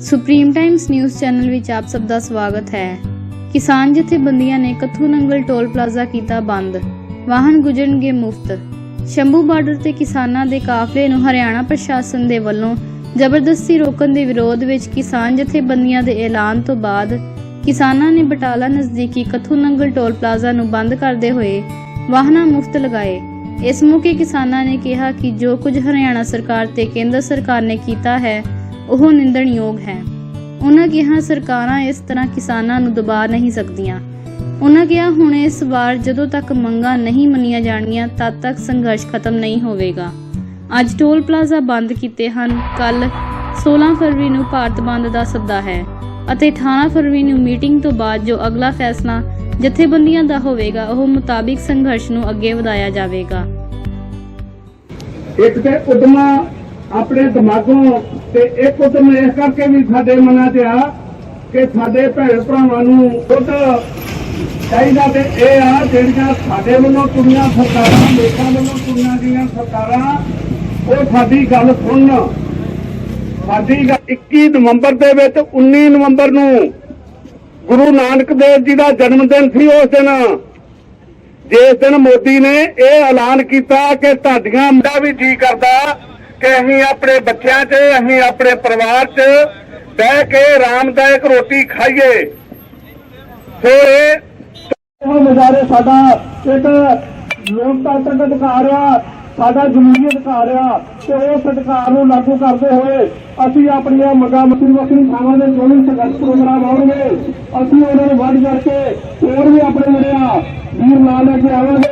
Supreme Times news channel ਵਿੱਚ ਆਪ ਸਭ ਦਾ ਸਵਾਗਤ ਹੈ। ਕਿਸਾਨ ਜਥੇਬੰਦੀਆਂ ਨੇ ਕਥੂ ਨੰਗਲ ਟੋਲ ਪਲਾਜ਼ਾ ਕੀਤਾ ਬੰਦ। ਵਾਹਨ ਗੁਜਰਨਗੇ ਮੁਫਤ। ਸ਼ੰਭੂ ਬਾਰਡਰ ਤੇ ਕਿਸਾਨਾਂ ਦੇ ਕਾਫਲੇ ਨੂੰ ਹਰਿਆਣਾ ਪ੍ਰਸ਼ਾਸਨ ਦੇ ਵੱਲੋਂ ਜ਼ਬਰਦਸਤੀ ਰੋਕਣ ਦੇ ਵਿਰੋਧ ਵਿੱਚ ਕਿਸਾਨ ਜਥੇਬੰਦੀਆਂ ਦੇ ਐਲਾਨ ਤੋਂ ਬਾਅਦ ਕਿਸਾਨਾਂ ਨੇ ਬਟਾਲਾ ਨਜ਼ਦੀਕੀ ਕਥੂ ਨੰਗਲ ਟੋਲ ਪਲਾਜ਼ਾ ਨੂੰ ਬੰਦ ਕਰਦੇ ਹੋਏ ਵਾਹਨਾਂ ਮੁਫਤ ਲਗਾਏ। ਇਸ ਮੌਕੇ ਕਿਸਾਨਾਂ ਨੇ ਕਿਹਾ ਕਿ ਜੋ ਕੁਝ ਹਰਿਆਣਾ ਸਰਕਾਰ ਤੇ ਕੇਂਦਰ ਸਰਕਾਰ ਨੇ ਕੀਤਾ ਹੈ, ਉਹ ਨਿੰਦਣਯੋਗ ਹੈ। ਉਹਨਾਂ ਕਿਹਾ, ਸਰਕਾਰਾਂ ਇਸ ਤਰ੍ਹਾਂ ਕਿਸਾਨਾਂ ਨੂੰ ਦਬਾ ਨਹੀਂ ਸਕਦੀਆਂ। ਉਹਨਾਂ ਕਿਹਾ, ਹੁਣ ਇਸ ਵਾਰ ਜਦੋਂ ਤੱਕ ਮੰਗਾਂ ਨਹੀਂ ਮੰਨੀਆਂ ਜਾਣਗੀਆਂ, ਤਦ ਤੱਕ ਸੰਘਰਸ਼ ਖਤਮ ਨਹੀਂ ਹੋਵੇਗਾ। ਅੱਜ ਟੋਲ ਪਲਾਜ਼ਾ ਬੰਦ ਕੀਤੇ ਹਨ। ਕੱਲ 16 ਫਰਵਰੀ ਨੂੰ ਭਾਰਤ ਬੰਦ ਦਾ ਸੱਦਾ ਹੈ ਅਤੇ 18 ਫਰਵਰੀ ਨੂੰ ਮੀਟਿੰਗ ਤੋਂ ਬਾਅਦ ਜੋ ਅਗਲਾ ਫੈਸਲਾ ਜਥੇਬੰਦੀਆਂ ਦਾ ਹੋਵੇਗਾ, ਉਹ ਮੁਤਾਬਿਕ ਸੰਘਰਸ਼ ਨੂੰ ਅੱਗੇ ਵਧਾਇਆ ਜਾਵੇਗਾ। ਇੱਕ ਤੇ ਉਦਮਾ ਆਪਣੇ ਦਿਮਾਗੋਂ ਤੇ ਇੱਕ ਉਦਮ ਇਸ ਕਰਕੇ ਵੀ ਸਾਡੇ ਮਨਾਂ 'ਚ ਆ ਕਿ ਸਾਡੇ ਭੈਣ ਭਰਾਵਾਂ ਨੂੰ ਖੁਦ ਚਾਹੀਦਾ ਤੇ ਇਹ ਆ, ਜਿਹੜੀਆਂ ਸਾਡੇ ਵੱਲੋਂ ਚੁਣੀਆਂ ਸਰਕਾਰਾਂ, ਲੋਕਾਂ ਵੱਲੋਂ ਚੁਣੀਆਂ ਗਈਆਂ ਸਰਕਾਰਾਂ, ਉਹ ਸਾਡੀ ਗੱਲ ਸੁਣਨ। ਸਾਡੀ ਗੱਲ 21 ਨਵੰਬਰ ਦੇ ਵਿੱਚ 19 ਨਵੰਬਰ ਨੂੰ ਗੁਰੂ ਨਾਨਕ ਦੇਵ ਜੀ ਦਾ ਜਨਮ ਦਿਨ ਸੀ ਉਸ ਦਿਨ। ਜਿਸ ਦਿਨ ਮੋਦੀ ਨੇ ਇਹ ਐਲਾਨ ਕੀਤਾ ਕਿ ਤੁਹਾਡੀਆਂ ਮੁੰਡਾ ਵੀ ਜੀ ਕਰਦਾ, ਕਿ ਅਸੀਂ ਆਪਣੇ ਬੱਚਿਆਂ 'ਚ, ਅਸੀਂ ਆਪਣੇ ਪਰਿਵਾਰ 'ਚ ਬਹਿ ਕੇ ਆਰਾਮਦਾਇਕ ਰੋਟੀ ਖਾਈਏ। ਸੋ ਇਹ ਨਜ਼ਾਰੇ ਸਾਡਾ ਇੱਕ ਲੋਕਤੰਤਰ ਅਧਿਕਾਰ ਆ ਸਾਡਾ ਜਮਹੂਰੀ ਅਧਿਕਾਰ ਆ ਤੇ ਉਸ ਅਧਿਕਾਰ ਨੂੰ ਲਾਗੂ ਕਰਦੇ ਹੋਏ ਅਸੀਂ ਆਪਣੀਆਂ ਮੰਗਾਂ ਵੱਖਰੀ ਵੱਖਰੀ ਥਾਵਾਂ ਦੇ ਚੋਣ ਸੰਘਰਸ਼ ਪ੍ਰੋਗਰਾਮ ਆਉਣਗੇ। ਅਸੀਂ ਉਹਨਾਂ ਨੂੰ ਵੱਧ ਕਰਕੇ ਹੋਰ ਵੀ ਆਪਣੇ ਜਿਹੜੇ ਆ ਵੀਰ ਨਾਲ ਲੈ ਕੇ ਆਵਾਂਗੇ।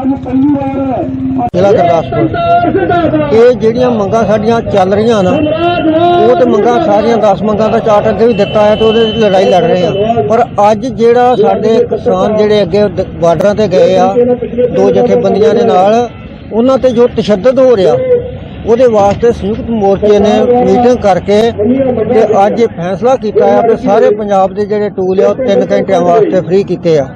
ਅੱਜ ਪਹਿਲੀ ਵਾਰ ਜ਼ਿਲ੍ਹਾ ਗੁਰਦਾਸਪੁਰ। ਇਹ ਜਿਹੜੀਆਂ ਮੰਗਾਂ ਸਾਡੀਆਂ ਚੱਲ ਰਹੀਆਂ ਨਾ ਉਹ ਤੇ ਮੰਗਾਂ ਸਾਰੀਆਂ 10 ਮੰਗਾਂ ਦਾ ਚਾਰਟ ਅੱਗੇ ਵੀ ਦਿੱਤਾ ਹੈ ਤੇ ਉਹਦੇ ਲੜਾਈ ਲੜ ਰਹੇ ਆ ਪਰ ਅੱਜ ਜਿਹੜਾ ਸਾਡੇ ਕਿਸਾਨ ਜਿਹੜੇ ਅੱਗੇ ਬਾਰਡਰਾਂ ਤੇ ਗਏ ਆ, ਦੋ ਜਥੇਬੰਦੀਆਂ ਦੇ ਨਾਲ, ਉਹਨਾਂ ਤੇ ਜੋ ਤਸ਼ੱਦਦ ਹੋ ਰਿਹਾ, ਉਹਦੇ ਵਾਸਤੇ ਸੰਯੁਕਤ ਮੋਰਚੇ ਨੇ ਮੀਟਿੰਗ ਕਰਕੇ ਤੇ ਅੱਜ ਇਹ ਫੈਸਲਾ ਕੀਤਾ ਹੈ ਕਿ ਸਾਰੇ ਪੰਜਾਬ ਦੇ ਜਿਹੜੇ ਟੂਲ ਆ, ਉਹ 3 ਘੰਟਿਆਂ ਵਾਸਤੇ ਫ੍ਰੀ ਕੀਤੇ ਆ।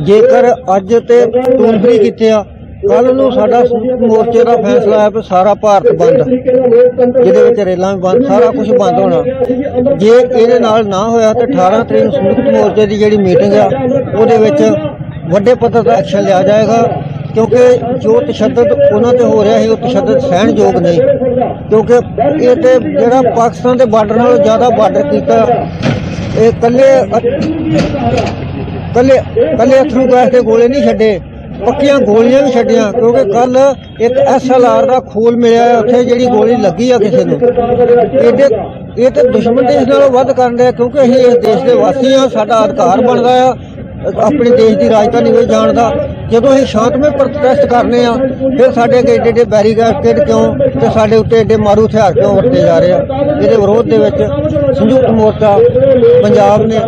ਜੇਕਰ ਅੱਜ ਤੇ ਟੂਲ ਕੀਤੇ ਆ ਕੱਲ ਨੂੰ ਸਾਡਾ ਸੰਯੁਕਤ ਮੋਰਚੇ ਦਾ ਫੈਸਲਾ ਹੈ ਕਿ ਸਾਰਾ ਭਾਰਤ ਬੰਦ, ਜਿਹਦੇ ਵਿੱਚ ਰੇਲਾਂ ਵੀ ਬੰਦ, ਸਾਰਾ ਕੁਝ ਬੰਦ ਹੋਣਾ। ਜੇ ਇਹਦੇ ਨਾਲ ਨਾ ਹੋਇਆ ਤਾਂ 18 ਤਰੀਕ ਨੂੰ ਸੰਯੁਕਤ ਮੋਰਚੇ ਦੀ ਜਿਹੜੀ ਮੀਟਿੰਗ ਆ, ਉਹਦੇ ਵਿੱਚ ਵੱਡੇ ਪੱਧਰ ਦਾ ਐਕਸ਼ਨ ਲਿਆ ਜਾਏਗਾ, ਕਿਉਂਕਿ ਜੋ ਤਸ਼ੱਦਦ ਉਹਨਾਂ ਤੇ ਹੋ ਰਿਹਾ ਸੀ, ਉਹ ਤਸ਼ੱਦਦ ਸਹਿਣਯੋਗ ਨਹੀਂ। ਕਿਉਂਕਿ ਇਹ ਤੇ ਜਿਹੜਾ ਪਾਕਿਸਤਾਨ ਦੇ ਬਾਰਡਰ ਨਾਲੋਂ ਜ਼ਿਆਦਾ ਬਾਰਡਰ ਕੀਤਾ, ਇਹ ਇਕੱਲੇ ਕੱਲੇ ਕੱਲੇ ਅਥਰੂ ਗੈਸ ਦੇ ਗੋਲੇ ਨਹੀਂ ਛੱਡੇ, ਪੱਕੀਆਂ ਗੋਲੀਆਂ ਵੀ ਛੱਡੀਆਂ, ਕਿਉਂਕਿ ਕੱਲ ਇੱਕ ਐਸਐਲਆਰ ਦਾ ਖੋਲ ਮਿਲਿਆ ਉੱਥੇ ਜਿਹੜੀ ਗੋਲੀ ਲੱਗੀ ਆ ਕਿਸੇ ਨੂੰ। ਇਹਦੇ ਇਹ ਤੇ ਦੁਸ਼ਮਣ ਦੇਸ਼ ਨਾਲੋਂ ਵੱਧ ਕਰਨ ਰਿਹਾ ਕਿਉਂਕਿ ਅਸੀਂ ਇਸ ਦੇਸ਼ ਦੇ ਵਾਸੀ ਆ, ਸਾਡਾ ਅਧਿਕਾਰ ਬਣਦਾ ਆ, ਆਪਣੇ ਦੇਸ਼ ਦੀ ਰਾਜਧਾਨੀ ਵਿੱਚ ਜਾਣ ਦਾ। ਜਦੋਂ ਅਸੀਂ ਸ਼ਾਂਤਮਈ ਪ੍ਰੋਟੈਸਟ ਕਰਨੇ ਆ, ਫਿਰ ਸਾਡੇ ਅੱਗੇ ਏਡੇ ਏਡੇ ਬੈਰੀਕੇਡ ਕਿਉਂ, ਤੇ ਸਾਡੇ ਉੱਤੇ ਏਡੇ ਮਾਰੂ ਹਥਿਆਰ ਕਿਉਂ ਵਰਤੇ ਜਾ ਰਹੇ ਆ? ਇਹਦੇ ਵਿਰੋਧ ਦੇ ਵਿੱਚ ਸੰਯੁਕਤ ਮੋਰਚਾ, ਪੰਜਾਬ ਨੇ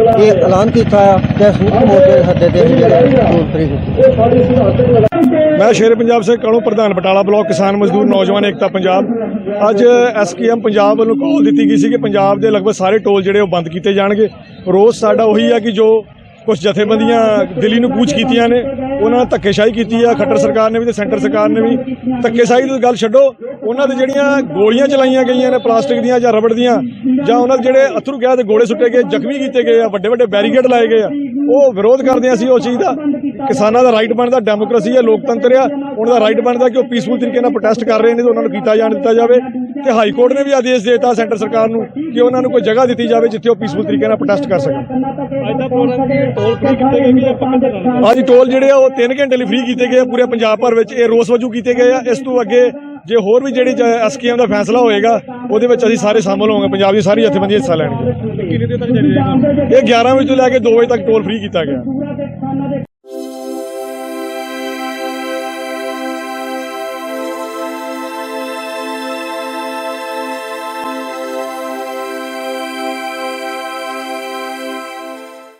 ਇਹ ਐਲਾਨ ਕੀਤਾ ਆ ਕਿ ਸੰਯੁਕਤ ਮੋਰਚੇ ਦੇ ਤੇ ਮੈਂ ਸ਼ੇਰ ਪੰਜਾਬ ਸੇ ਕਣੋ ਪ੍ਰਧਾਨ ਬਟਾਲਾ ਬਲਾਕ ਕਿਸਾਨ ਮਜ਼ਦੂਰ ਨੌਜਵਾਨ ਏਕਤਾ ਪੰਜਾਬ। ਅੱਜ ਐਸਕੇਐਮ ਪੰਜਾਬ ਵੱਲੋਂ ਕਾਲ ਦਿੱਤੀ ਗਈ ਸੀ ਕਿ ਪੰਜਾਬ ਦੇ ਲਗਭਗ ਸਾਰੇ ਟੋਲ ਜਿਹੜੇ ਉਹ ਬੰਦ ਕੀਤੇ ਜਾਣਗੇ। ਰੋਸ ਸਾਡਾ ਉਹੀ ਆ ਕਿ ਜੋ ਕੁਝ ਜਥੇਬੰਦੀਆਂ ਦਿੱਲੀ ਨੂੰ ਕੂਚ ਕੀਤੀਆਂ ਨੇ, ਉਹਨਾਂ ਨੇ ਧੱਕੇਸ਼ਾਹੀ ਕੀਤੀ ਆ, ਖੱਟਰ ਸਰਕਾਰ ਨੇ ਵੀ ਤੇ ਸੈਂਟਰ ਸਰਕਾਰ ਨੇ ਵੀ। ਧੱਕੇਸ਼ਾਹੀ ਦੀ ਗੱਲ ਛੱਡੋ, ਉਹਨਾਂ ਦੇ ਜਿਹੜੀਆਂ ਗੋਲੀਆਂ ਚਲਾਈਆਂ ਗਈਆਂ ਨੇ ਪਲਾਸਟਿਕ ਦੀਆਂ ਜਾਂ ਰਬੜ ਦੀਆਂ, ਜਾਂ ਉਹਨਾਂ ਦੇ ਜਿਹੜੇ ਅਥਰੂ ਗੈਸ ਦੇ ਗੋਲੇ ਸੁੱਟੇ ਗਏ, ਜ਼ਖਮੀ ਕੀਤੇ ਗਏ ਆ, ਵੱਡੇ ਵੱਡੇ ਬੈਰੀਕੇਡ ਲਾਏ ਗਏ ਆ, ਉਹ ਵਿਰੋਧ ਕਰਦੇ ਆ ਅਸੀਂ ਉਸ ਚੀਜ਼ ਦਾ। ਕਿਸਾਨਾਂ ਦਾ ਰਾਈਟ ਬਣਦਾ ਡੈਮੋਕ੍ਰੇਸੀ ਆ, ਲੋਕਤੰਤਰ ਆ, ਉਹਨਾਂ ਦਾ ਰਾਈਟ ਬਣਦਾ ਕਿ ਉਹ ਪੀਸਫੁਲ ਤਰੀਕੇ ਨਾਲ ਪ੍ਰੋਟੈਸਟ ਕਰ ਰਹੇ ਨੇ ਤੇ ਉਹਨਾਂ ਨੂੰ ਕੀਤਾ ਜਾਣ ਦਿੱਤਾ ਜਾਵੇ। ਤੇ ਹਾਈ ਕੋਰਟ ਨੇ ਵੀ ਆਦੇਸ਼ ਦਿੱਤਾ ਸੈਂਟਰ ਸਰਕਾਰ ਨੂੰ ਕਿ ਉਹਨਾਂ ਨੂੰ ਕੋਈ ਜਗ੍ਹਾ ਦਿੱਤੀ ਜਾਵੇ ਜਿੱਥੇ ਉਹ ਪੀਸਫੁਲ ਤਰੀਕੇ ਨਾਲ ਪ੍ਰੋਟੈਸਟ ਕਰ ਸਕਣ। ਅੱਜ ਟੋਲ ਜਿਹੜੇ ਆ ਉਹ 3 ਘੰਟੇ ਲਈ ਫ੍ਰੀ ਕੀਤੇ ਗਏ ਆ, ਪੂਰੇ ਪੰਜਾਬ ਭਰ ਵਿੱਚ ਇਹ ਰੋਸ ਵਜੋਂ ਕੀਤੇ ਗਏ ਆ। ਇਸ ਤੋਂ ਅੱਗੇ ਜੇ ਹੋਰ ਵੀ ਜਿਹੜੀ ਐਸਕੇਐਮ ਦਾ ਫੈਸਲਾ ਹੋਏਗਾ, ਉਹਦੇ ਵਿੱਚ ਅਸੀਂ ਸਾਰੇ ਸ਼ਾਮਲ ਹੋਵਾਂਗੇ, ਪੰਜਾਬ ਦੀ ਸਾਰੀ ਜਥੇਬੰਦੀ ਹਿੱਸਾ ਲੈਣਗੇ। ਇਹ 11 ਵਜੇ ਤੋਂ ਲੈ ਕੇ 2 ਵਜੇ ਤੱਕ ਟੋਲ ਫ੍ਰੀ ਕੀਤਾ ਗਿਆ।